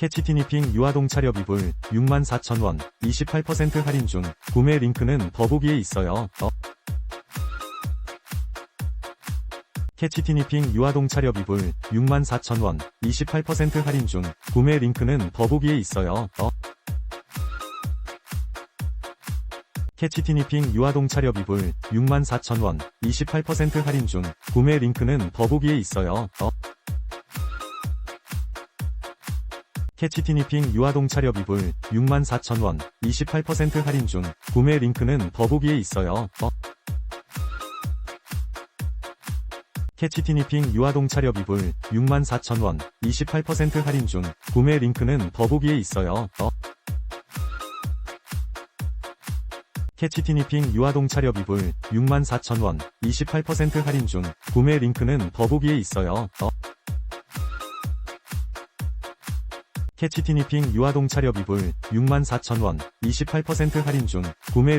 캐치티니핑 유아동 차렵 이불 64,000원 28% 할인 중 구매 링크는 더보기에 있어요. 어. 캐치티니핑 유아동 차렵 이불 64,000원 28% 할인 중 구매 링크는 더보기에 있어요. 어. 캐치티니핑 유아동 차렵 이불 64,000원 28% 할인 중 구매 링크는 더보기에 있어요. 어. 캐치티니핑 유아동 차렵 이불 64,000원 28% 할인 중 구매 링크는 더보기에 있어요. 어. 캐치티니핑 유아동 차렵 이불 64,000원 28% 할인 중 구매 링크는 더보기에 있어요. 어. 캐치티니핑 유아동 차렵 이불 64,000원 28% 할인 중 구매 링크는 더보기에 있어요. 어. 캐치티니핑 유아동 차렵 이불 64,000원 28% 할인 중 구매 링크